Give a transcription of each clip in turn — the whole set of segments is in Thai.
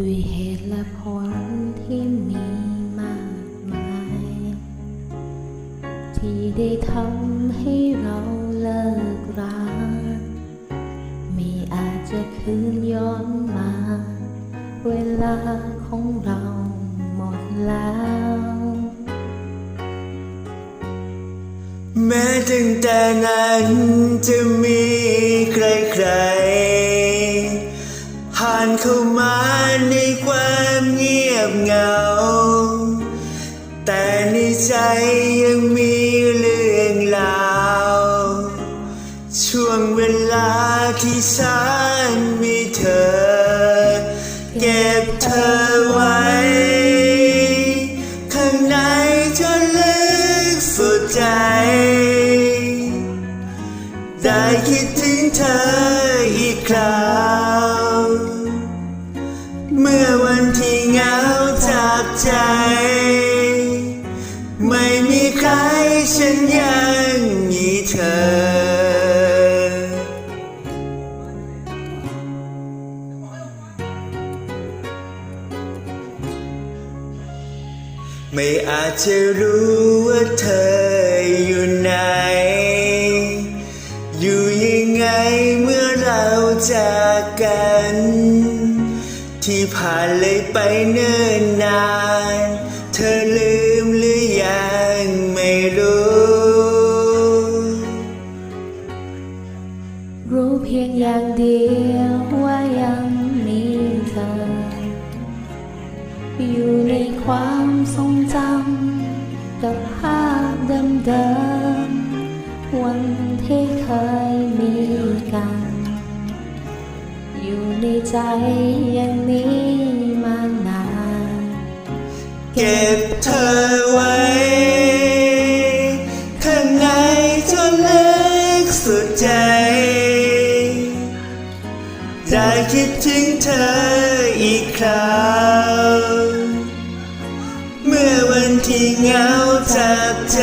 ด้วยเหตุและผลที่มีมากมาย ที่ได้ทำให้เราเลิกราไม่อาจจะคืนย้อนมา เวลาของเราหมดแล้ว แม้ตั้งแต่นั้นจะมีใครๆผ่านเข้ามา ใจยังมีเรื่องราว ช่วงเวลาที่ฉันมีเธอ เก็บเธอไว้ ข้างในจนลึกสุดใจ ได้คิดถึงเธออีกคราว เมื่อวันที่เหงาจับใจ ไม่อาจจะรู้ว่าเธออยู่ไหน อยู่ยังไงเมื่อเราจากกัน ที่ผ่านเลยไปเนิ่นนาน เธอลืมหรือยังไม่รู้ รู้เพียงอย่างเดียวว่ายังมีเธอ อยู่ใน ความทรงจำกับภาพเดิมๆวันที่เคยมีกัน อยู่ในใจอย่างนี้มานาน เก็บเธอไว้ข้างในจนลึกสุดใจ ได้คิดถึงเธออีกคราว เหงาจับใจ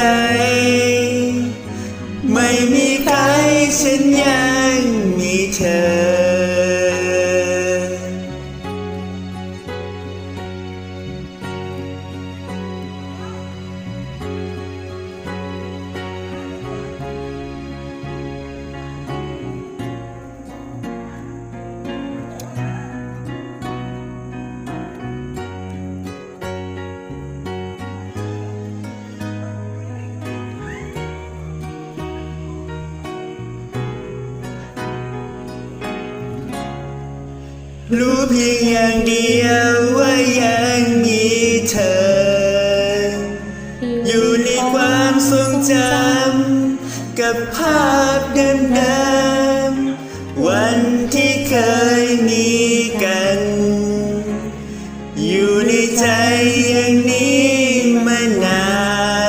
รู้เพียงอย่างเดียวว่ายังมีเธอ อยู่ในความทรงจำกับภาพเดิมๆวันที่เคยมีกัน อยู่ในใจอย่างนี้มานา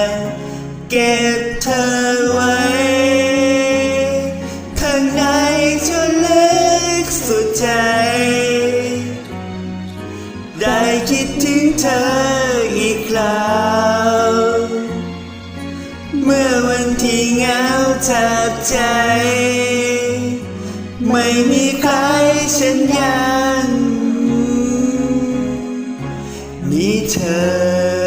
นเก็บ เธออีกคราวเมื่อวันที่เหงาจับใจ ไม่มีใครฉันยังมีเธอ